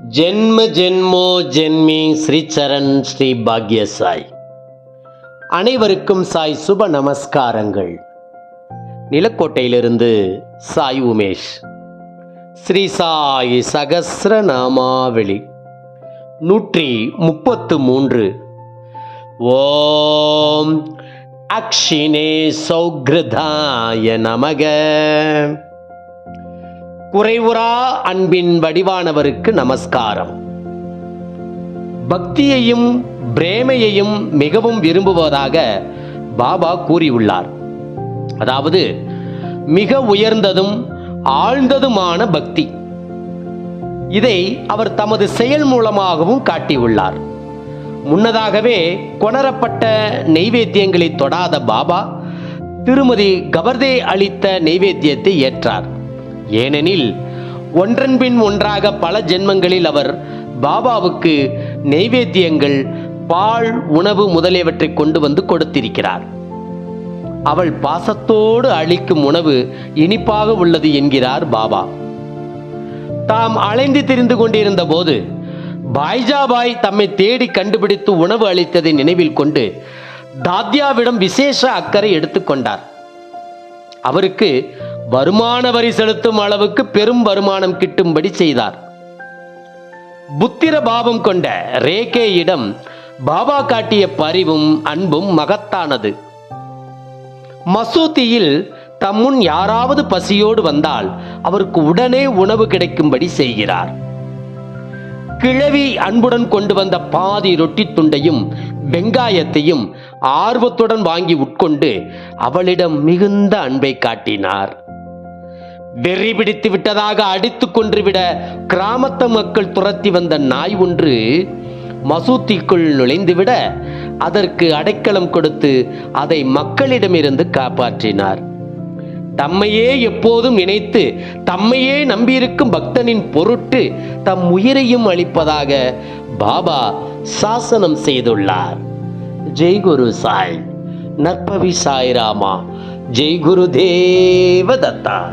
ஜென்ம ஜென்மோ ஜென்மி ஸ்ரீ சரண் ஸ்ரீ பாக்ய சாய் அனைவருக்கும் சாய் சுப நமஸ்காரங்கள். நிலக்கோட்டையிலிருந்து சாய் உமேஷ். ஸ்ரீ சாய் சகசிர நாமாவளி. நூற்றி முப்பத்து மூன்று. ஓம் அக்ஷினே சௌக்ரதாய நமக. குறைவுறா அன்பின் வடிவானவருக்கு நமஸ்காரம். பக்தியையும் பிரேமையையும் மிகவும் விரும்புவதாக பாபா கூறியுள்ளார். அதாவது மிக உயர்ந்ததும் ஆழ்ந்ததுமான பக்தி. இதை அவர் தமது செயல் மூலமாகவும் காட்டியுள்ளார். முன்னதாகவே கொணரப்பட்ட நெய்வேத்தியங்களை தொடாத பாபா திருமதி கபர்தே அளித்த நெய்வேத்தியத்தை ஏற்றார். ஏனெனில் ஒன்றன்பின் ஒன்றாக பல ஜென்மங்களில் அவர் பாபாவுக்கு நெய்வேத்தியங்கள் பால் உணவு முதலியவற்றை கொண்டு வந்து கொடுத்திருக்கிறார். அவள் பாசத்தோடு அளிக்கும் உணவு இனிப்பாக உள்ளது என்கிறார் பாபா. தாம் அலைந்து திரிந்து கொண்டிருந்த போது பாய்ஜாபாய் தம்மை தேடி கண்டுபிடித்து உணவு அளித்ததை நினைவில் கொண்டு தாத்யாவிடம் விசேஷ அக்கறை எடுத்துக்கொண்டார் அவருக்கு வருமான வரி செலுத்தும் அளவுக்கு பெரும் வருமானம் கிட்டும்படி செய்தார். புத்திர பாவம் கொண்ட ரேகேயிடம் பாபா காட்டிய பரிவும் அன்பும் மகத்தானது. மசூதியில் தம்முன் யாராவது பசியோடு வந்தால் அவருக்கு உடனே உணவு கிடைக்கும்படி செய்கிறார். கிழவி அன்புடன் கொண்டு வந்த பாதி ரொட்டி துண்டையும் வெங்காயத்தையும் ஆர்வத்துடன் வாங்கி உட்கொண்டு அவளிடம் மிகுந்த அன்பை காட்டினார். வெறி பிடித்து விட்டதாக அடித்து கொன்றுவிட கிராமத்து மக்கள் துரத்தி வந்த நாய் ஒன்று மசூத்திக்குள் நுழைந்துவிட அதற்கு அடைக்கலம் கொடுத்து அதை மக்களிடமிருந்து காப்பாற்றினார். தம்மையே எப்போதும் நினைத்து தம்மையே நம்பியிருக்கும் பக்தனின் பொருட்டு தம் உயிரையும் அளிப்பதாக பாபா சாசனம் செய்துள்ளார். ஜெய் குரு சாய் நற்பவி சாய்ராமா ஜெய் குரு தேவ தத்தா